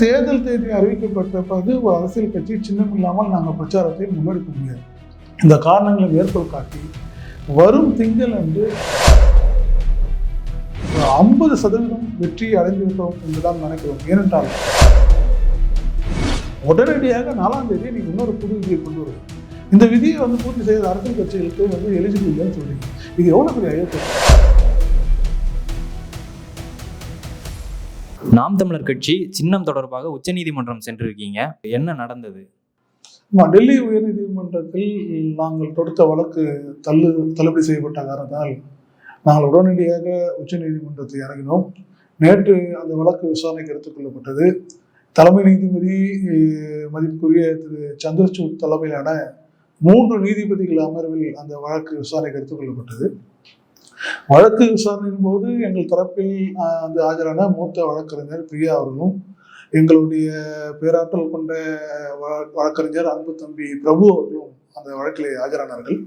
தேர்தல் தேதி அறிவிக்கப்பட்ட பிறகு ஒரு அரசியல் கட்சி சின்னம் இல்லாமல் நாங்கள் பிரச்சாரத்தை முன்னெடுக்க முடியாது. இந்த காரணங்களை மேற்கோள் காட்டி வரும் திங்கள் அன்று ஐம்பது சதவீதம் வெற்றி அடைந்துவிட்டோம் என்றுதான் நினைக்கிறோம் ஏனென்றால் உடனடியாக நாலாம் தேதி நீங்கள் இன்னொரு புது விதியை கொண்டு வருது இந்த விதியை வந்து பூர்த்தி செய்த அரசியல் கட்சிகளுக்கு வந்து எலிஜிபிள் இல்லைன்னு சொல்றீங்க. இது எவ்வளோ பெரிய அயோக்கியம் நாம் தமிழர் கட்சி சின்னம் தொடர்பாக உச்சநீதிமன்றம் சென்றிருக்கீங்க. என்ன நடந்தது? ஆமா, டெல்லி உயர்நீதிமன்றத்தில் நாங்கள் தொடுத்த வழக்கு தள்ளு தள்ளுபடி செய்யப்பட்ட காரணத்தால் நாங்கள் உடனடியாக உச்சநீதிமன்றத்தை இறங்கினோம். நேற்று அந்த வழக்கு விசாரணைக்கு எடுத்துக்கொள்ளப்பட்டது தலைமை நீதிபதி மதிப்புக்குரிய திரு சந்திரசூட் தலைமையிலான மூன்று நீதிபதிகள் அமர்வில் அந்த வழக்கு விசாரணைக்கு எடுத்துக்கொள்ளப்பட்டது வழக்கு விசாரணையின் போது எங்கள் தரப்பில் அஹ், வந்து ஆஜரான மூத்த வழக்கறிஞர் பிரியா அவர்களும் எங்களுடைய பேராற்றல் கொண்ட வழ- வழக்கறிஞர் அன்பு தம்பி பிரபு அவர்களும் அந்த வழக்கிலே ஆஜரானார்கள்.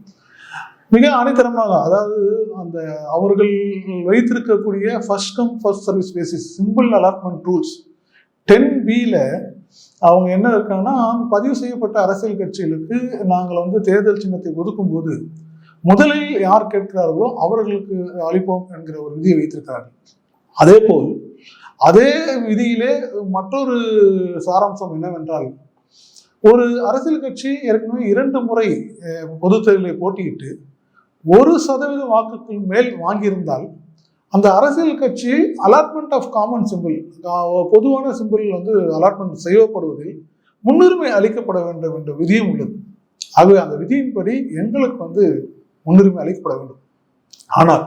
மிக ஆணித்தரமாக அதாவது அந்த அவர்கள் வைத்திருக்கக்கூடிய first come first service basis symbol allotment rules ten பியில் அவங்க என்ன இருக்காங்கன்னா பதிவு செய்யப்பட்ட அரசியல் கட்சிகளுக்கு நாங்கள் வந்து தேர்தல் சின்னத்தை ஒதுக்கும்போது முதலில் யார் கேட்கிறார்களோ அவர்களுக்கு அளிப்போம் என்கிற ஒரு விதியை வைத்திருக்கிறார்கள். அதே போல் அதே விதியிலே மற்றொரு சாராம்சம் என்னவென்றால் ஒரு அரசியல் கட்சி ஏற்கனவே இரண்டு முறை பொதுத் தேர்தலை போட்டியிட்டு ஒரு சதவீத வாக்குகள் மேல் வாங்கியிருந்தால் அந்த அரசியல் கட்சி அலாட்மெண்ட் ஆஃப் காமன் சிம்பிள் பொதுவான சிம்பிள் வந்து அலாட்மெண்ட் செய்யப்படுவதில் முன்னுரிமை அளிக்கப்பட வேண்டும் என்ற விதியும் உள்ளது. ஆகவே அந்த விதியின்படி எங்களுக்கு வந்து முன்னுரிமை அளிக்கப்பட வேண்டும். ஆனால்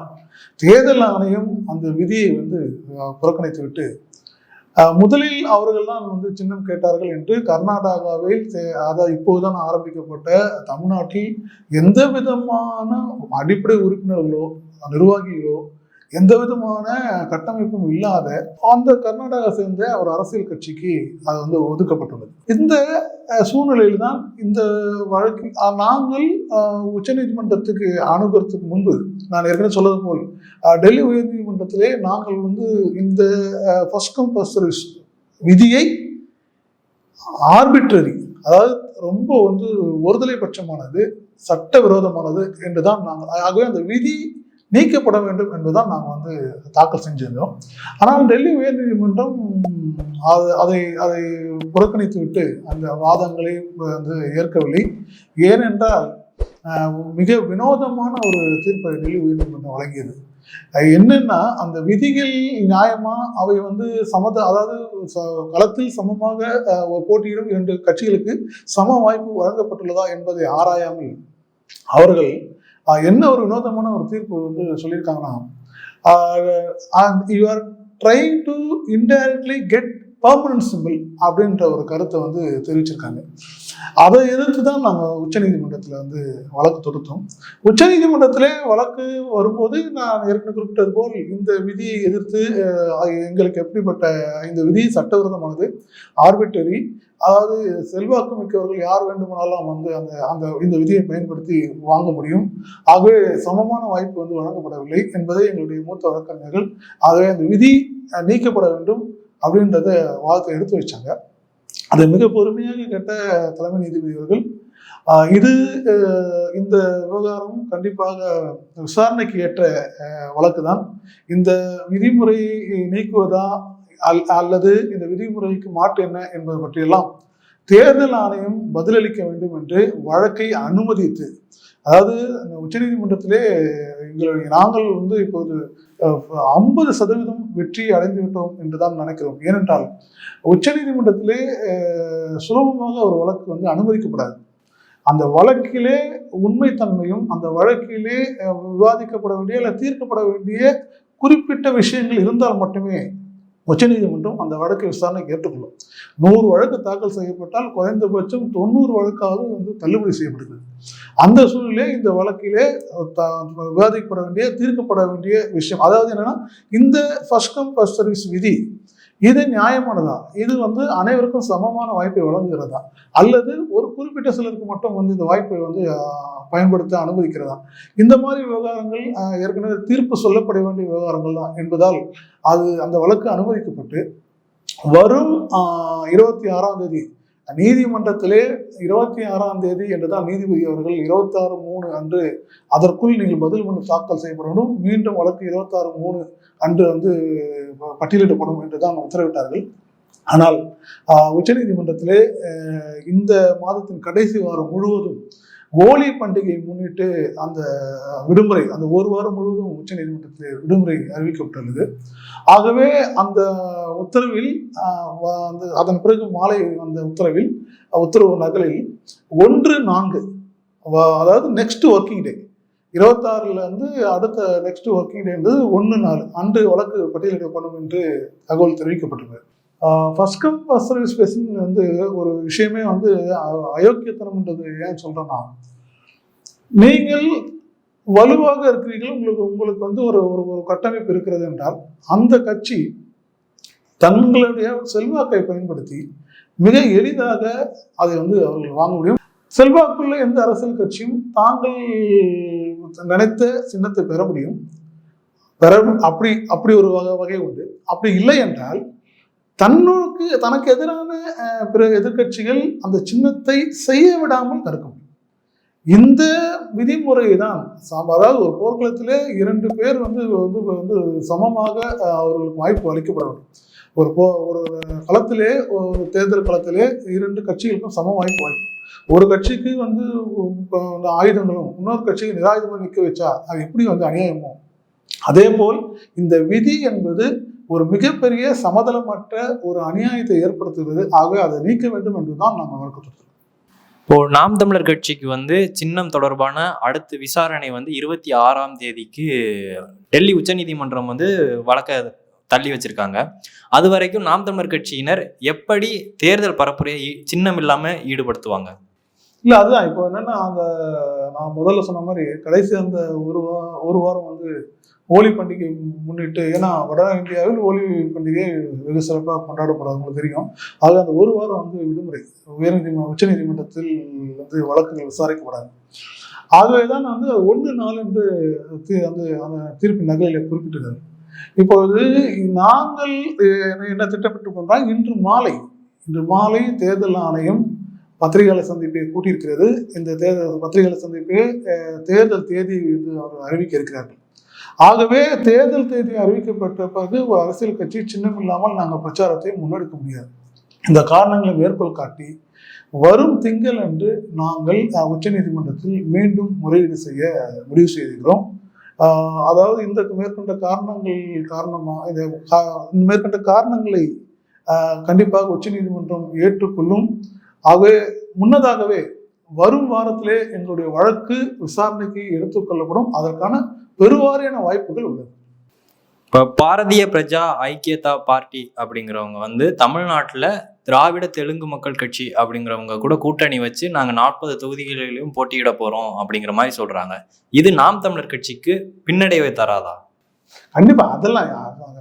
தேர்தல் ஆணையம் அந்த விதியை வந்து புறக்கணித்து விட்டு முதலில் அவர்கள் தான் வந்து சின்னம் கேட்டார்கள் என்று கர்நாடகாவில் அதாவது இப்போதுதான் ஆரம்பிக்கப்பட்ட தமிழ்நாட்டில் எந்த விதமான அடிப்படை உறுப்பினர்களோ நிர்வாகிகளோ எந்த விதமான கட்டமைப்பும் இல்லாத அந்த கர்நாடகா சேர்ந்த ஒரு அரசியல் கட்சிக்கு அது வந்து ஒதுக்கப்பட்டுள்ளது. இந்த சூழ்நிலையில் தான் இந்த வழக்கு நாங்கள் உச்சநீதிமன்றத்துக்கு அணுகிறதுக்கு முன்பு நான் ஏற்கனவே சொல்லது போல் டெல்லி உயர்நீதிமன்றத்திலே நாங்கள் வந்து இந்த ஃபர்ஸ்ட் கம் ஃபர்ஸ்ட் சர்வீஸ் விதியை ஆர்பிட்ரரி அதாவது ரொம்ப வந்து ஒருதலை பட்சமானது சட்டவிரோதமானது என்றுதான் நாங்கள் ஆகவே அந்த விதி நீக்கப்பட வேண்டும் என்பதுதான் நாங்கள் வந்து தாக்கல் செஞ்சிருந்தோம். ஆனால் டெல்லி உயர்நீதிமன்றம் அது அதை அதை புறக்கணித்து விட்டு அந்த வாதங்களை வந்து ஏற்கவில்லை. ஏனென்றால் மிக வினோதமான ஒரு தீர்ப்பை டெல்லி உயர்நீதிமன்றம் வழங்கியது. என்னன்னா அந்த விதிகள் நியாயமா அவை வந்து சமத அதாவது ச- களத்தில் சமமாக போட்டியிடும் இரண்டு கட்சிகளுக்கு சம வாய்ப்பு வழங்கப்பட்டுள்ளதா என்பதை ஆராயாமல் அவர்கள் என்ன ஒரு வினோதமான ஒரு தீர்ப்பு வந்து சொல்லியிருக்காங்கன்னா you are trying to indirectly get permanent symbol அப்படின்ற ஒரு கருத்தை வந்து தெரிவிச்சிருக்காங்க. அதை எதிர்த்து தான் நாங்கள் உச்சநீதிமன்றத்தில் வந்து வழக்கு தொடுத்தோம். உச்சநீதிமன்றத்திலே வழக்கு வரும்போது நான் ஏற்கனவே குறிப்பிட்டது போல் இந்த விதியை எதிர்த்து எங்களுக்கு எப்படிப்பட்ட இந்த விதி சட்டவிரோதமானது ஆர்பிட்டரி அதாவது செல்வாக்கு மிக்கவர்கள் யார் வேண்டுமானாலும் வந்து அந்த அந்த இந்த விதியை பயன்படுத்தி வாங்க முடியும். ஆகவே சமமான வாய்ப்பு வந்து வழங்கப்படவில்லை என்பதை எங்களுடைய மூத்த வழக்கறிஞர்கள் ஆகவே அந்த விதி நீக்கப்பட வேண்டும். அப்படின்றத வாக்கு எடுத்து வச்சாங்க. அதை மிக பொறுமையாக கேட்ட தலைமை நீதிபதி அவர்கள் இது இந்த விவகாரம் கண்டிப்பாக விசாரணைக்கு ஏற்ற வழக்கு தான் இந்த விதிமுறையை நீக்குவதா அல் அல்லது இந்த விதிமுறைக்கு மாற்று என்ன என்பது பற்றியெல்லாம் தேர்தல் ஆணையம் பதிலளிக்க வேண்டும் என்று வழக்கை அனுமதித்து அதாவது அந்த உச்சநீதிமன்றத்திலே எங்களுடைய நாங்கள் வந்து இப்போது ஐம்பது சதவீதம் வெற்றி அடைந்து விட்டோம் என்று தான் நினைக்கிறோம். ஏனென்றால் உச்சநீதிமன்றத்திலே சுலபமாக ஒரு வழக்கு வந்து அனுமதிக்கப்படாது. அந்த வழக்கிலே உண்மைத்தன்மையும் அந்த வழக்கிலே விவாதிக்கப்பட வேண்டிய அல்ல தீர்க்கப்பட வேண்டிய குறிப்பிட்ட விஷயங்கள் இருந்தால் மட்டுமே உச்சநீதிமன்றம் அந்த வழக்கை விசாரணைக்கு ஏற்றுக்கொள்ளும். நூறு வழக்கு தாக்கல் செய்யப்பட்டால் குறைந்தபட்சம் தொண்ணூறு வழக்காவது வந்து தள்ளுபடி செய்யப்படுகிறது. அந்த சூழ்நிலையே இந்த வழக்கிலே விவாதிக்கப்பட வேண்டிய தீர்க்கப்பட வேண்டிய விஷயம். அதாவது என்னன்னா இந்த ஃபர்ஸ்ட் கம் ஃபர்ஸ்ட் சர்வீஸ் விதி இது நியாயமானதா? இது வந்து அனைவருக்கும் சமமான வாய்ப்பை வழங்குகிறதா? அல்லது ஒரு குறிப்பிட்ட சிலருக்கு மட்டும் வந்து இந்த வாய்ப்பை வந்து பயன்படுத்த அனுமதிக்கிறதா? இந்த மாதிரி விவகாரங்கள் ஏற்கனவே தீர்ப்பு சொல்லப்பட வேண்டிய விவகாரங்கள் தான் என்பதால் அது அந்த வழக்கு அனுமதிக்கப்பட்டு வரும் இருபத்தி ஆறாம் தேதி நீதிமன்றத்திலே இருபத்தி ஆறாம் தேதி என்றுதான் நீதிபதி அவர்கள் இருபத்தாறு மூணு அன்று அதற்குள் நீங்கள் பதில் மனு தாக்கல் செய்யப்படணும் மீண்டும் வழக்கு இருபத்தாறு மூணு அன்று வந்து பட்டியலிடப்படும் என்று தான் உத்தரவிட்டார்கள். ஆனால் உச்சநீதிமன்றத்திலே இந்த மாதத்தின் கடைசி வாரம் முழுவதும் ஹோலி பண்டிகையை முன்னிட்டு அந்த விடுமுறை அந்த ஒரு வாரம் முழுவதும் உச்ச நீதிமன்றத்தில் விடுமுறை அறிவிக்கப்பட்டுள்ளது. ஆகவே அந்த உத்தரவில் வ- அந்த அதன் பிறகு மாலை அந்த உத்தரவில் உத்தரவு நகலில் ஒன்று நான்கு வ- அதாவது நெக்ஸ்ட் ஒர்க்கிங் டே இருபத்தாறுல இருந்து அடுத்த நெக்ஸ்ட் ஒர்க்கிங் டே வந்து ஒன்று நாலு அன்று வழக்கு பட்டியலிடப்படும் என்று தகவல் தெரிவிக்கப்பட்டது ஃபர்ஸ்ட் கம் ஃபர்ஸ்ட் சர்வீஸ் பேசுன்னு வந்து ஒரு விஷயமே வந்து அயோக்கியத்தனம்ன்றது ஏன் சொல்கிறேன்னா நீங்கள் வலுவாக இருக்கிறீர்கள் உங்களுக்கு உங்களுக்கு வந்து ஒரு ஒரு ஒரு கட்டமைப்பு இருக்கிறது என்றால் அந்த கட்சி தங்களுடைய செல்வாக்கை பயன்படுத்தி மிக எளிதாக அதை வந்து அவர்கள் வாங்க முடியும். செல்வாக்குள்ள எந்த அரசியல் கட்சியும் தாங்கள் நினைத்த சின்னத்தை பெற முடியும். பெற அப்படி அப்படி ஒரு வகை வகை உண்டு. அப்படி இல்லை என்றால் தன்னுக்கு தனக்கு எதிரான பிற எதிர்க்கட்சிகள் அந்த சின்னத்தை செய்ய விடாமல் தடுக்க இந்த விதிமுறை தான் அதாவது ஒரு போர்க்களத்திலே இரண்டு பேர் வந்து வந்து வந்து சமமாக அவர்களுக்கு வாய்ப்பு அளிக்கப்படணும். ஒரு போ ஒரு களத்திலே ஒரு தேர்தல் களத்திலே இரண்டு கட்சிகளுக்கும் சம வாய்ப்பு வாய்ப்பு. ஒரு கட்சிக்கு வந்து இப்போ வந்து ஆயுதங்களும் இன்னொரு கட்சிக்கு நிராயுதமும் நிற்க வச்சா அது எப்படி வந்து அநியாயமோ? அதே போல் இந்த விதி என்பது ஒரு மிகப்பெரிய சமதளமற்ற ஒரு அநியாயத்தை ஏற்படுத்துகிறது. ஆகவே அதை நீக்க வேண்டும் என்று தான் நாங்கள் வழக்கு இப்போ நாம் தமிழர் கட்சிக்கு வந்து சின்னம் தொடர்பான அடுத்த விசாரணை வந்து இருபத்தி ஆறாம் தேதிக்கு டெல்லி உச்சநீதிமன்றம் வந்து வழக்க தள்ளி வச்சிருக்காங்க. அது வரைக்கும் நாம் தமிழர் கட்சியினர் எப்படி தேர்தல் பரப்புரையை சின்னம் இல்லாமல் ஈடுபடுத்துவாங்க? இல்லை அதுதான். இப்போ என்னென்னா அந்த நான் முதல்ல சொன்ன மாதிரி கடைசி அந்த ஒரு வாரம் ஒரு வாரம் வந்து ஹோலி பண்டிகை முன்னிட்டு ஏன்னா வட இந்தியாவில் ஹோலி பண்டிகை வெகு சிறப்பாக கொண்டாடப்படாது உங்களுக்கு தெரியும். ஆக அந்த ஒரு வாரம் வந்து விடுமுறை. உயர்நீதிமன்ற உச்சநீதிமன்றத்தில் வந்து வழக்குகள் விசாரிக்கப்படாது. ஆகவே தான் வந்து ஒன்று நாள் என்று தீ- அந்த அந்த தீர்ப்பின் நகலில் குறிப்பிட்டிருக்காரு. இப்போது நாங்கள் என்ன திட்டமிட்டு கொண்டால் இன்று மாலை இன்று மாலை தேர்தல் ஆணையம் பத்திரிகையாளர் சந்திப்பை கூட்டியிருக்கிறது. இந்த தேர்தல் பத்திரிகையாளர் சந்திப்பை தேர்தல் தேதி வந்து அவர் அறிவிக்க இருக்கிறார்கள். ஆகவே தேர்தல் தேதி அறிவிக்கப்பட்ட பிறகு அரசியல் கட்சி சின்னம் இல்லாமல் நாங்கள் பிரச்சாரத்தை முன்னெடுக்க முடியாது. இந்த காரணங்களை மேற்கோள் காட்டி வரும் திங்கள் அன்று நாங்கள் உச்சநீதிமன்றத்தில் மீண்டும் முறையீடு செய்ய முடிவு செய்திருக்கிறோம். அதாவது இந்த மேற்கொண்ட காரணங்கள் காரணமாக இந்த கா- இந்த மேற்கொண்ட காரணங்களை கண்டிப்பாக உச்சநீதிமன்றம் ஏற்றுக்கொள்ளும். அது முன்னதாகவே வரும் வாரத்திலே எங்களுடைய வழக்கு விசாரணைக்கு எடுத்துக்கொள்ளப்படும் அதற்கான பெருவாரியான வாய்ப்புகள் உள்ளது. இப்போ பாரதிய பிரஜா ஐக்கியதா பார்ட்டி அப்படிங்கிறவங்க வந்து தமிழ்நாட்டில் திராவிட தெலுங்கு மக்கள் கட்சி அப்படிங்கிறவங்க கூட கூட்டணி வச்சு நாங்கள் நாற்பது தொகுதிகளிலும் போட்டியிட போகிறோம் அப்படிங்கிற மாதிரி சொல்கிறாங்க இது நாம் தமிழர் கட்சிக்கு பின்னடைவை தராதா? கண்டிப்பா அதெல்லாம்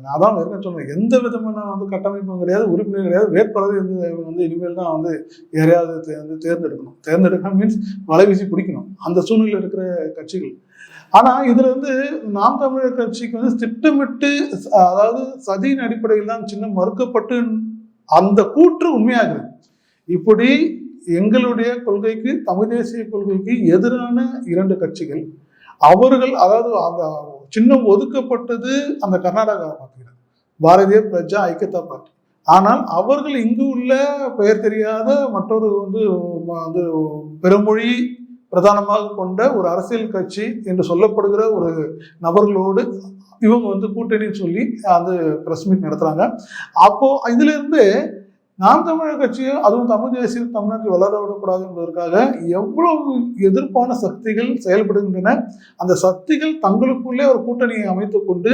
நான் தான் ஏற்கனவே சொன்னேன் எந்த விதமான வந்து கட்டமைப்பும் கிடையாது உறுப்பினர் கிடையாது. வேட்பாளர் வந்து வந்து இனிமேல் தான் வந்து யாரையாவது வந்து தேர்ந்தெடுக்கணும். தேர்ந்தெடுக்கணும் மீன்ஸ் வலை வீசி பிடிக்கணும். அந்த சூழ்நிலையில் இருக்கிற கட்சிகள். ஆனா இதுல வந்து நாம் தமிழர் கட்சிக்கு வந்து திட்டமிட்டு அதாவது சதியின் அடிப்படையில் தான் சின்னம் மறுக்கப்பட்டு அந்த கூற்று உண்மையாகிறது. இப்படி எங்களுடைய கொள்கைக்கு தமிழ் தேசிய கொள்கைக்கு எதிரான இரண்டு கட்சிகள் அவர்கள் அதாவது அந்த சின்னம் ஒதுக்கப்பட்டது அந்த கர்நாடகா பார்க்கிறார் பாரதிய பிரஜா ஐக்கியதா பார்ட்டி. ஆனால் அவர்கள் இங்கு உள்ள பெயர் தெரியாத மற்றொரு வந்து வந்து பெருமொழி பிரதானமாக கொண்ட ஒரு அரசியல் கட்சி என்று சொல்லப்படுகிற ஒரு நபர்களோடு இவங்க வந்து கூட்டணின்னு சொல்லி அது பிரஸ் மீட் நடத்துகிறாங்க அப்போது இதிலிருந்து நாம் தமிழர் கட்சியும் அதுவும் தமிழ் தேசியம் தமிழ்நாட்டில் வளர விடக்கூடாது என்பதற்காக எவ்வளவு எதிர்ப்பான சக்திகள் செயல்படுகின்றன. அந்த சக்திகள் தங்களுக்குள்ளே ஒரு கூட்டணியை அமைத்து கொண்டு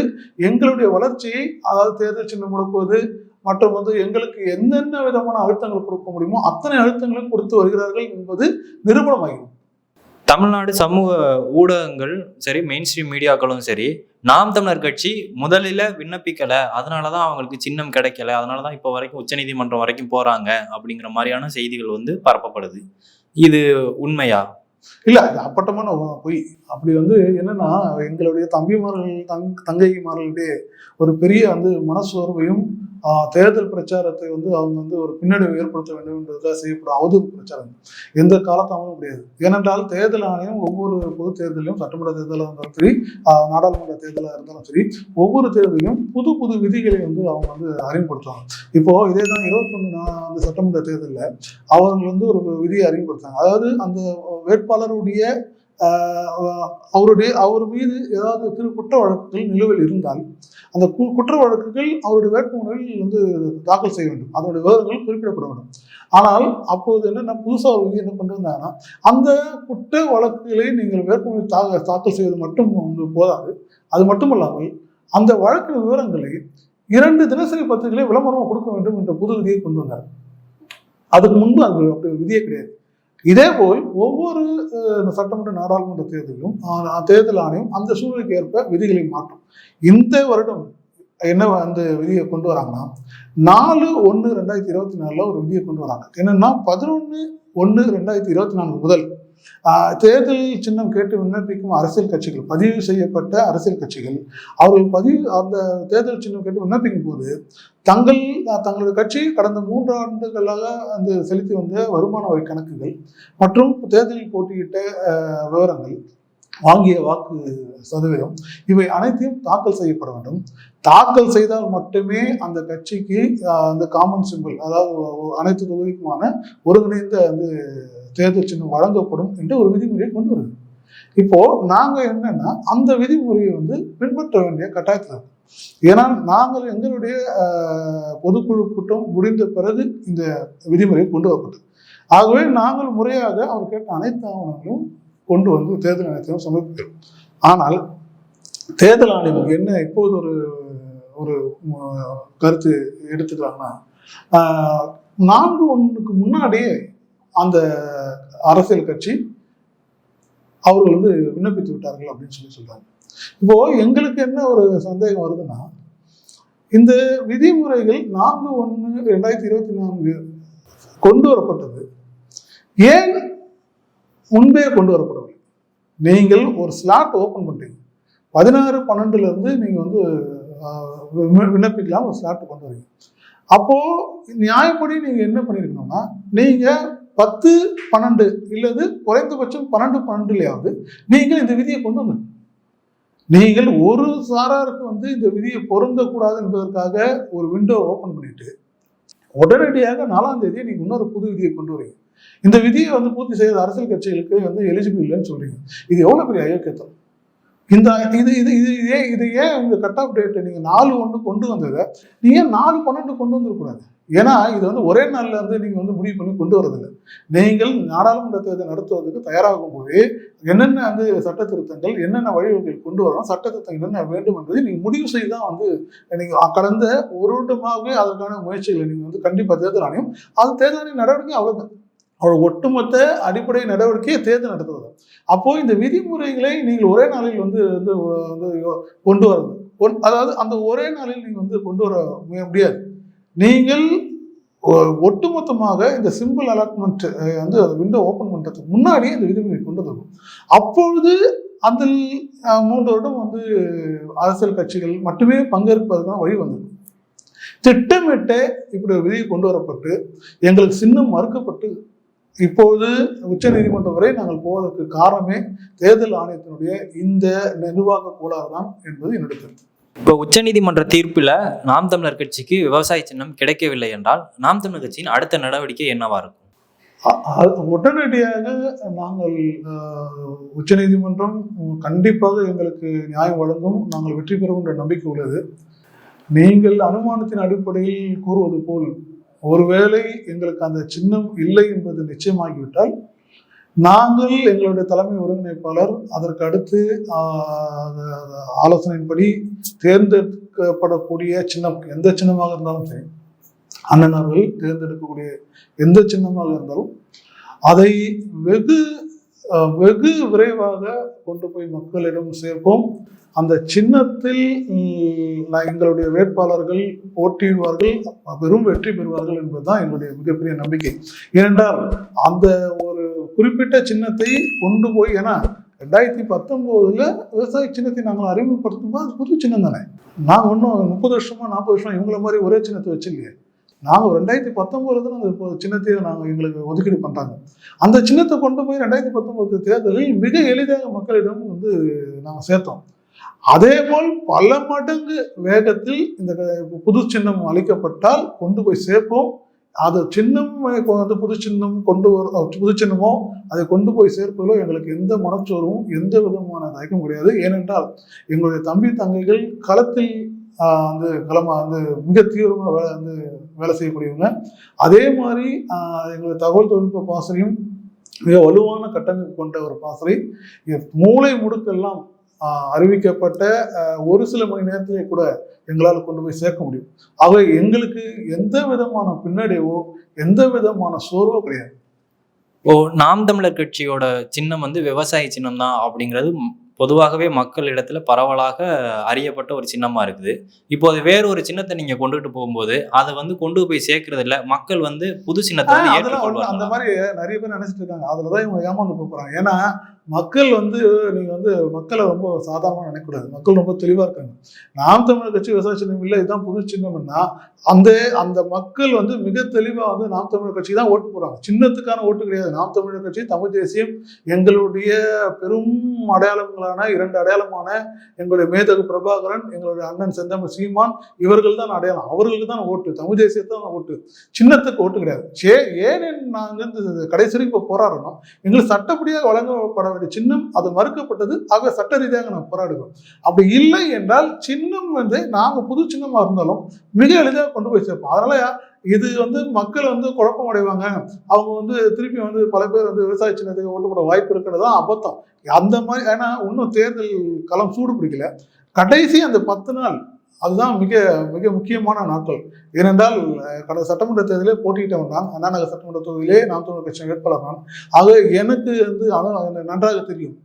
எங்களுடைய வளர்ச்சியை அதாவது தேர்தல் சின்னம் முடக்குவது மற்றும் வந்து எங்களுக்கு என்னென்ன விதமான அழுத்தங்கள் கொடுக்க முடியுமோ அத்தனை அழுத்தங்களும் கொடுத்து வருகிறார்கள் என்பது நிரூபணமாகிறது. தமிழ்நாடு சமூக ஊடகங்கள் சரி மெயின் ஸ்ட்ரீம் மீடியாக்களும் சரி நாம் தமிழர் கட்சி முதலில் விண்ணப்பிக்கலை. அதனால தான் அவங்களுக்கு சின்னம் கிடைக்கல. அதனால தான் இப்போ வரைக்கும் உச்சநீதிமன்றம் வரைக்கும் போகிறாங்க அப்படிங்கிற மாதிரியான செய்திகள் வந்து பரப்பப்படுது. இது உண்மையா? இல்லை அது அப்பட்டமான பொய். அப்படி வந்து என்னன்னா எங்களுடைய தம்பிமார்கள் தங் தங்கைமார்களுடைய ஒரு பெரிய வந்து மனசோர்வையும் தேர்தல் பிரச்சாரத்தை வந்து அவங்க வந்து ஒரு பின்னடைவு ஏற்படுத்த வேண்டும் என்பதற்காக செய்யப்படும் அவதூறு பிரச்சாரம். எந்த காலத்தாமலும் கிடையாது ஏனென்றால் தேர்தல் ஆணையம் ஒவ்வொரு பொது தேர்தலையும் சட்டமன்ற தேர்தலாக இருந்தாலும் சரி நாடாளுமன்ற தேர்தலாக இருந்தாலும் சரி ஒவ்வொரு தேர்தலையும் புது புது விதிகளை வந்து அவங்க வந்து அறிமுகப்படுத்துவாங்க. இப்போ இதே தான் இருபத்தொன்னு அந்த சட்டமன்ற தேர்தலில் அவங்க வந்து ஒரு விதியை அறிமுகப்படுத்தாங்க அதாவது அந்த வேட்பாளருடைய அவருடைய அவர் மீது ஏதாவது திரு குற்ற வழக்குகள் நிலுவையில் இருந்தால் அந்த கு- குற்ற வழக்குகள் அவருடைய வேட்புமனுவில் வந்து தாக்கல் செய்ய வேண்டும். அதனுடைய விவரங்கள் குறிப்பிடப்பட வேண்டும். ஆனால் அப்போது என்னென்ன புதுசாக ஒரு விதி என்ன கொண்டு வந்தாங்கன்னா அந்த குற்ற வழக்குகளை நீங்கள் வேட்புமனு தா தாக்கல் செய்வது மட்டும் வந்து போதாது. அது மட்டுமல்லாமல் அந்த வழக்கின் விவரங்களை இரண்டு தினசரி பத்திரிகைகளை விளம்பரமாக கொடுக்க வேண்டும் என்ற புது விதியை கொண்டு வந்தார். அதுக்கு முன்பு அது அப்படி ஒரு விதியே கிடையாது. இதேபோல் ஒவ்வொரு சட்டமன்ற நாடாளுமன்ற தேர்தலிலும் தேர்தல் ஆணையம் அந்த சூழலுக்கு ஏற்ப விதிகளை மாற்றும். இந்த வருடம் என்ன அந்த விதியை கொண்டு வராங்கன்னா நாலு ஒன்று ரெண்டாயிரத்தி இருபத்தி நாலில் ஒரு விதியை கொண்டு வராங்க. என்னென்னா பதினொன்று ஒன்று ரெண்டாயிரத்தி இருபத்தி நான்கு முதல் தேர்தல் சின்னம் கேட்டு விண்ணப்பிக்கும் அரசியல் கட்சிகள் பதிவு செய்யப்பட்ட அரசியல் கட்சிகள் அவர்கள் பதிவு அந்த தேர்தல் சின்னம் கேட்டு விண்ணப்பிக்கும் போது தங்கள் தங்களது கட்சி கடந்த மூன்று ஆண்டுகளாக அந்த செலுத்தி வந்த வருமான வரி கணக்குகள் மற்றும் தேர்தலில் போட்டியிட்ட விவரங்கள் வாங்கிய வாக்கு சதவீதம் இவை அனைத்தையும் தாக்கல் செய்யப்பட வேண்டும். தாக்கல் செய்தால் மட்டுமே அந்த கட்சிக்கு அந்த காமன் சிம்பிள் அதாவது அனைத்து தொகுதிக்குமான ஒருங்கிணைந்த வந்து தேர்தல் சின்னம் வழங்கப்படும் என்று ஒரு விதிமுறையை கொண்டு வருது. இப்போ நாங்க என்னன்னா அந்த விதிமுறையை வந்து பின்பற்ற வேண்டிய கட்டாயத்தில் இருக்கும் ஏன்னா நாங்கள் எங்களுடைய பொதுக்குழு கூட்டம் முடிந்த பிறகு இந்த விதிமுறை கொண்டு வரப்பட்டது. ஆகவே நாங்கள் முறையாக அவர் கேட்ட அனைத்து ஆவணங்களும் கொண்டு வந்து தேர்தல் ஆணையத்தையும் சமர்ப்பிக்கிறோம். ஆனால் தேர்தல் ஆணையம் என்ன இப்போது ஒரு ஒரு கருத்து எடுத்துக்கிறாங்கன்னா நான்கு ஒன்றுக்கு முன்னாடியே அந்த அரசியல் கட்சி அவர்கள் வந்து விண்ணப்பித்து விட்டார்கள் அப்படின்னு சொல்லி சொல்றாங்க. இப்போ எங்களுக்கு என்ன ஒரு சந்தேகம் வருதுன்னா இந்த விதிமுறைகள் நான்கு ஒன்று ரெண்டாயிரத்தி இருபத்தி நான்கு கொண்டு வரப்பட்டது. ஏன் முன்பே கொண்டு வரப்படவில்லை? நீங்கள் ஒரு ஸ்லாட் ஓப்பன் பண்ணுறீங்க பதினாறு பன்னெண்டுல இருந்து நீங்க வந்து விண்ணப்பிக்கலாம் ஒரு ஸ்லாட் கொண்டு வரீங்க. அப்போ நியாயப்படி நீங்க என்ன பண்ணிருக்கணும்னா நீங்க பத்து பன்னெண்டு இல்லது குறைந்தபட்சம் பன்னெண்டு பன்னெண்டுலையாவது நீங்கள் இந்த விதியை கொண்டு வந்து நீங்கள் ஒரு சாராருக்கு வந்து இந்த விதியை பொருந்தக்கூடாது என்பதற்காக ஒரு விண்டோ ஓப்பன் பண்ணிட்டு உடனடியாக நாலாம் தேதி நீங்கள் இன்னொரு புது விதியை கொண்டு வரீங்க. இந்த விதியை வந்து பூர்த்தி செய்யாத அரசியல் கட்சிகளுக்கு வந்து எலிஜிபிள் இல்லைன்னு சொல்றீங்க. இது எவ்வளவு பெரிய அயோக்கியத்தம் இந்த இது இது இது ஏன் இது ஏன் உங்க கட் ஆஃப் டேட் நீங்க நாலு ஒன்று கொண்டு வந்ததை நீங்கள் ஏன் நாலு பன்னெண்டு கொண்டு வந்துடக்கூடாது? ஏன்னா இது வந்து ஒரே நாள்ல வந்து நீங்க வந்து முடிவு பண்ணி கொண்டு வரதில்லை. நீங்கள் நாடாளுமன்ற தேர்தல் நடத்துவதற்கு தயாராகும் போது என்னென்ன வந்து சட்ட திருத்தங்கள் என்னென்ன வழிவகைகள் கொண்டு வரணும் சட்ட திருத்தம் என்னென்ன வேண்டும் என்பதை நீங்க முடிவு செய்து தான் வந்து நீங்க கடந்த ஒரு வருடமாகவே அதற்கான முயற்சிகளை நீங்க வந்து கண்டிப்பா தேர்தல் ஆணையம் அது தேர்தல் ஆணைய நடவடிக்கை அவ்வளவுதான். அவ்வளோ ஒட்டுமொத்த அடிப்படை நடவடிக்கையை தேர்தல் நடத்துவது. அப்போ இந்த விதிமுறைகளை நீங்கள் ஒரே நாளில் வந்து வந்து வந்து கொண்டு வரது. கொண்- அதாவது அந்த ஒரே நாளில் நீங்கள் வந்து கொண்டு வர முடியாது. நீங்கள் ஒட்டுமொத்தமாக இந்த சிம்பிள் அலாட்மெண்ட் வந்து விண்டோ ஓப்பன் பண்ணுறதுக்கு முன்னாடியே இந்த விதிமுறை கொண்டு வரணும் அப்பொழுது அதில் மூன்று வருடம் வந்து அரசியல் கட்சிகள் மட்டுமே பங்கேற்பதற்கான வழி வந்தது. திட்டமிட்டு இப்படி ஒரு விதி கொண்டு வரப்பட்டு எங்களுக்கு சின்னம் மறுக்கப்பட்டு இப்போது உச்சநீதிமன்றம் வரை நாங்கள் போவதற்கு காரணமே தேர்தல் ஆணையத்தினுடைய இந்த நிர்வாக கோளாறு தான் என்பது என்னுடைய கருத்து. இப்போ உச்சநீதிமன்ற தீர்ப்பில் நாம் தமிழர் கட்சிக்கு விவசாய சின்னம் கிடைக்கவில்லை என்றால் நாம் தமிழர் கட்சியின் அடுத்த நடவடிக்கை என்னவா இருக்கும்? உடனடியாக நாங்கள் உச்சநீதிமன்றம் கண்டிப்பாக எங்களுக்கு நியாயம் வழங்கும். நாங்கள் வெற்றி பெறும் என்ற நம்பிக்கை உள்ளது. நீங்கள் அனுமானத்தின் அடிப்படையில் கூறுவது போல் ஒருவேளை எங்களுக்கு அந்த சின்னம் இல்லை என்பது நிச்சயமாகிவிட்டால் நாங்கள் எங்களுடைய தலைமை ஒருங்கிணைப்பாளர் அதற்கு அடுத்து ஆஹ், ஆலோசனையின்படி தேர்ந்தெடுக்கப்படக்கூடிய சின்னம் எந்த சின்னமாக இருந்தாலும் சரி அண்ணன் அவர்கள் தேர்ந்தெடுக்கக்கூடிய எந்த சின்னமாக இருந்தாலும் அதை வெகு அஹ், வெகு விரைவாக கொண்டு போய் மக்களிடம் சேர்ப்போம். அந்த சின்னத்தில் நான் எங்களுடைய வேட்பாளர்கள் போட்டியிடுவார்கள் பெரும் வெற்றி பெறுவார்கள் என்பதுதான் எங்களுடைய மிகப்பெரிய நம்பிக்கை. ஏனென்றால் அந்த குறிப்பிட்ட சின்னத்தை கொண்டு போய் ஏன்னா ரெண்டாயிரத்தி பத்தொம்போதில் விவசாய சின்னத்தை நாங்கள் அறிமுகப்படுத்தும் போது அது புது சின்னம் தானே. நாங்கள் ஒன்றும் முப்பது வருஷமா நாற்பது வருஷமா இவங்கள மாதிரி ஒரே சின்னத்தை வச்சில்லையே. நாங்கள் ரெண்டாயிரத்தி பத்தொம்போது தான் அந்த சின்னத்தையே நாங்கள் எங்களுக்கு ஒதுக்கீடு பண்ணுறாங்க அந்த சின்னத்தை கொண்டு போய் ரெண்டாயிரத்தி பத்தொம்போது தேர்தலில் மிக எளிதாக மக்களிடம் வந்து நாங்கள் சேர்த்தோம். அதே போல் பல மடங்கு வேகத்தில் இந்த புது சின்னம் அளிக்கப்பட்டால் கொண்டு போய் சேர்ப்போம். அது சின்னம் வந்து புது சின்னம் கொண்டு வர புது சின்னமோ அதை கொண்டு போய் சேர்ப்பதிலோ எங்களுக்கு எந்த மனச்சோர்வும் எந்த விதமான தயக்கம் கிடையாது. ஏனென்றால் எங்களுடைய தம்பி தங்கைகள் களத்தில் வந்து களமாக வந்து மிக தீவிரமாக வேலை வந்து வேலை செய்யக்கூடியவங்க. அதே மாதிரி எங்களுடைய தகவல் தொழில்நுட்ப பாசறையும் மிக வலுவான கட்டமைப்பு கொண்ட ஒரு பாசறை. மூளை முடுக்கெல்லாம் அறிவிக்கப்பட்ட ஒரு சில மணி நேரத்திலே கூட எங்களால் கொண்டு போய் சேர்க்க முடியும். ஆகவே எங்களுக்கு எந்த விதமான பின்னடைவோ எந்த விதமான சோர்வோ கிடையாது. இப்போ நாம் தமிழர் கட்சியோட சின்னம் வந்து விவசாய சின்னம் தான் அப்படிங்கிறது பொதுவாகவே மக்கள் இடத்துல பரவலாக அறியப்பட்ட ஒரு சின்னமா இருக்குது. இப்போ அது வேற ஒரு சின்னத்தை நீங்க கொண்டுட்டு போகும்போது அதை வந்து கொண்டு போய் சேர்க்கறது இல்ல மக்கள் வந்து புது சின்னத்தை அந்த மாதிரி நிறைய பேர் நினைச்சிட்டு இருக்காங்க. அதுலதான் இவங்க ஏமாந்து போப் போறாங்க. ஏன்னா மக்கள் வந்து நீங்கள் வந்து மக்களை ரொம்ப சாதாரணமாக நினைக்கக்கூடாது. மக்கள் ரொம்ப தெளிவா இருக்காங்க. நாம் தமிழர் கட்சி விவசாய சின்னம் இல்லை இதுதான் புது சின்னம்னா அந்த அந்த மக்கள் வந்து மிக தெளிவாக வந்து நாம் தமிழர் கட்சி தான் ஓட்டு போறாங்க சின்னத்துக்கான ஓட்டு கிடையாது. நாம் தமிழர் கட்சி தமிழ் தேசியம் எங்களுடைய பெரும் அடையாளங்களான இரண்டு அடையாளமான எங்களுடைய மேதகு பிரபாகரன் எங்களுடைய அண்ணன் செந்தமிழ் சீமான் இவர்கள் தான் அடையாளம். அவர்களுக்கு தான் ஓட்டு தமிழ் தேசியத்தான் ஓட்டு. சின்னத்துக்கு ஓட்டு கிடையாது. சே ஏன் நாங்கள் இந்த கடைசி இப்போ போராடணும் எங்களுக்கு சட்டப்படியாக வழங்கப்பட வேண்டிய சின்னம் அது மறுக்கப்பட்டது. ஆக சட்ட ரீதியாக நாம் போராடுகிறோம். அப்படி இல்லை என்றால் சின்னம் வந்து நாங்கள் புது சின்னமாக இருந்தாலும் மிக எளிதாக கொண்டு போய் சேர்ப்போம். அதனால இது வந்து மக்கள் வந்து குழப்பம் அடைவாங்க. அவங்க வந்து திருப்பி வந்து பல பேர் வந்து விவசாய சின்னத்துக்கு ஓட்டு போட வாய்ப்பு இருக்கிறது தான் அபத்தம். அந்த மாதிரி ஏன்னா இன்னும் தேர்தல் களம் சூடு பிடிக்கல. கடைசி அந்த பத்து நாள் அதுதான் மிக மிக முக்கியமான நாட்கள். ஏனென்றால் கடந்த சட்டமன்ற தேர்தலே போட்டியிட்டவன் தான் அண்ணா நகர் சட்டமன்ற தொகுதியிலே நாம் தமிழர் கட்சியின் வேட்பாளர் தான் ஆக எனக்கு வந்து நன்றாக தெரியும்.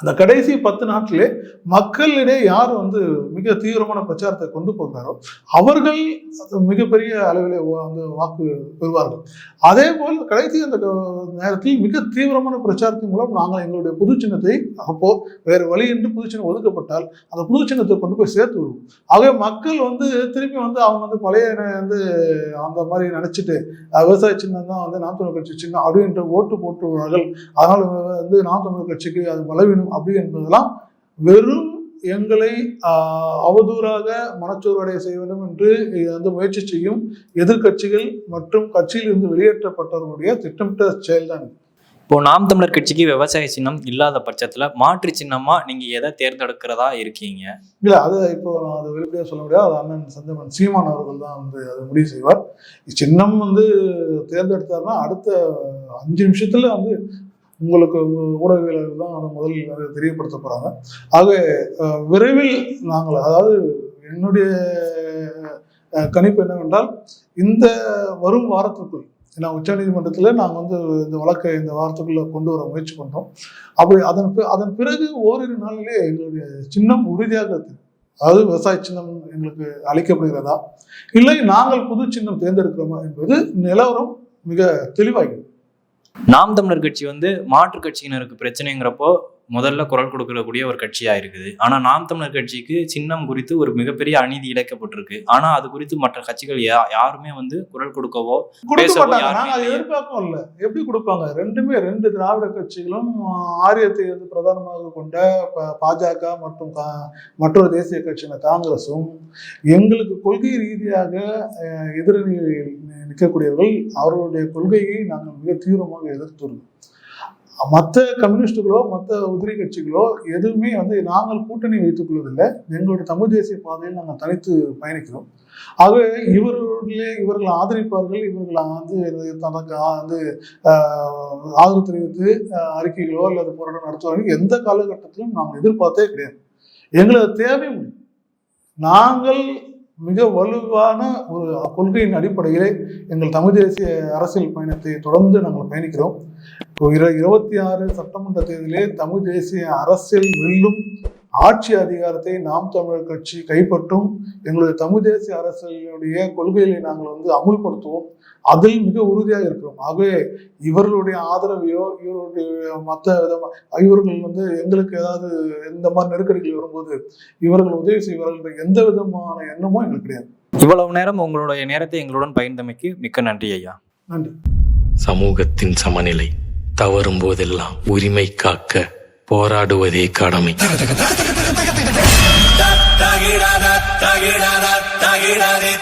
அந்த கடைசி பத்து நாட்களே மக்களிடையே யார் வந்து மிக தீவிரமான பிரச்சாரத்தை கொண்டு போகிறாரோ அவர்கள் மிகப்பெரிய அளவில் வந்து வாக்கு பெறுவார்கள். அதே போல் கடைசி அந்த நேரத்தில் மிக தீவிரமான பிரச்சாரத்தின் மூலம் நாங்கள் எங்களுடைய புது சின்னத்தை அப்போ வேறு வழியின்றி புது சின்னம் ஒதுக்கப்பட்டால் அந்த புது சின்னத்தை கொண்டு போய் சேர்த்து விடுவோம். ஆகவே மக்கள் வந்து திருப்பி வந்து அவங்க வந்து பழைய வந்து அந்த மாதிரி நினைச்சிட்டு விவசாய சின்னம் தான் வந்து நாம் தமிழர் கட்சி சின்னம் அப்படின்ற ஓட்டு போட்டுவார்கள் அதனால் வந்து நாம் தமிழர் கட்சிக்கு அது பலவீனம் அப்படி என்பதெல்லாம் வெறும் எங்களை அவதூறாக மனச்சோர்வடைய செய்ய வேண்டும் என்று வந்து முயற்சி செய்யும் எதிர்க்கட்சிகள் மற்றும் கட்சியில் இருந்து வெளியேற்றப்பட்டவர்களுடைய திட்டமிட்ட செயல்தான். இப்போ நாம் தமிழர் கட்சிக்கு விவசாய சின்னம் இல்லாத பட்சத்துல மாற்று சின்னமா நீங்க எதை தேர்ந்தெடுக்கிறதா இருக்கீங்க? இல்ல அது இப்போ நான் அதை வெளிப்படையாக சொல்ல முடியாது. அது அண்ணன் சந்தமன் சீமான் அவர்கள் தான் வந்து அதை முடிவு செய்வார். சின்னம் வந்து தேர்ந்தெடுத்தாருன்னா அடுத்த அஞ்சு நிமிஷத்துல வந்து உங்களுக்கு உங்க தான் அதை முதலில் அதை தெரியப்படுத்த ஆகவே விரைவில் நாங்கள் அதாவது என்னுடைய கணிப்பு என்னவென்றால் இந்த வரும் வாரத்துக்குள் ஏன்னா உச்சநீதிமன்றத்தில் நாங்கள் வந்து இந்த வழக்கை இந்த வாரத்துக்குள்ளே கொண்டு வர முயற்சி பண்ணுறோம் அப்படி அதன் அதன் பிறகு ஓரிரு நாளிலே எங்களுடைய சின்னம் உறுதியாக அதாவது விவசாய சின்னம் எங்களுக்கு அளிக்கப்படுகிறதா? இல்லை நாங்கள் புது சின்னம் தேர்ந்தெடுக்கிறோமா என்பது நிலவரம் மிக தெளிவாகிறது நாம் தமிழர் கட்சி வந்து மாற்று கட்சியினருக்கு பிரச்சனைங்கிறப்போ முதல்ல குரல் கொடுக்கக்கூடிய ஒரு கட்சியா இருக்குது. ஆனா நாம் தமிழர் கட்சிக்கு சின்னம் குறித்து ஒரு மிகப்பெரிய அநீதி இழைக்கப்பட்டிருக்கு. ஆனா அது குறித்து மற்ற கட்சிகள் யா- யாருமே வந்து குரல் கொடுக்கவோ. எதிர்பார்க்கவும் இல்லை. எப்படி கொடுப்பாங்க? ரெண்டுமே ரெண்டு திராவிட கட்சிகளும் ஆரியத்தை வந்து பிரதானமாக கொண்ட பாஜக மற்றும் மற்றொரு தேசிய கட்சியான காங்கிரஸும் எங்களுக்கு கொள்கை ரீதியாக எதிரணியில் நிற்கக்கூடியவர்கள் அவர்களுடைய கொள்கையை நாங்கள் மிக தீவிரமாக எதிர்த்துள்ளோம் மற்ற கம்யூனிஸ்டுகளோ மற்ற உதிரி கட்சிகளோ எதுவுமே வந்து நாங்கள் கூட்டணி வைத்துக் கொள்வதில்லை. எங்களுடைய தமிழ் தேசிய பாதையில் நாங்கள் தனித்து பயணிக்கிறோம். ஆகவே இவர்களுடைய இவர்கள் ஆதரிப்பார்கள் இவர்கள் வந்து தனக்கு வந்து ஆதரவு தெரிவித்து அறிக்கைகளோ அல்லது போராட்டம் நடத்துவார்கள். எந்த காலகட்டத்திலும் நாங்கள் எதிர்பார்த்தே கிடையாது. எங்களது தேவை நாங்கள் மிக வலுவான ஒரு கொள்கையின் அடிப்படையிலே எங்கள் தமிழ் தேசிய அரசியல் பயணத்தை தொடர்ந்து நாங்கள் பயணிக்கிறோம். இப்போ இருபத்தி ஆறு சட்டமன்ற தேர்தலிலே தமிழ் தேசிய அரசியல் வெல்லும் ஆட்சி அதிகாரத்தை நாம் தமிழர் கட்சி கைப்பற்றும் எங்களுடைய தமிழ் தேசிய அரசினுடைய கொள்கைகளை நாங்கள் வந்து அமுல்படுத்துவோம். அதில் மிக உறுதியாக இருக்கிறோம். ஆகவே இவர்களுடைய ஆதரவையோ இவர்களுடைய மற்ற விதமா இவர்கள் வந்து எங்களுக்கு ஏதாவது இந்த மாதிரி நெருக்கடிகள் வரும்போது இவர்கள் உதவி செய்வார்கள் என்ற எந்த விதமான எண்ணமும் எங்களுக்கு கிடையாது. இவ்வளவு நேரம் உங்களுடைய நேரத்தை எங்களுடன் பகிர்ந்தமைக்கு மிக்க நன்றி ஐயா. நன்றி. சமூகத்தின் சமநிலை தவறும் போதெல்லாம் உரிமை காக்க போராடுவதே கடமை தகிடாத தகிடாத தகிடாதே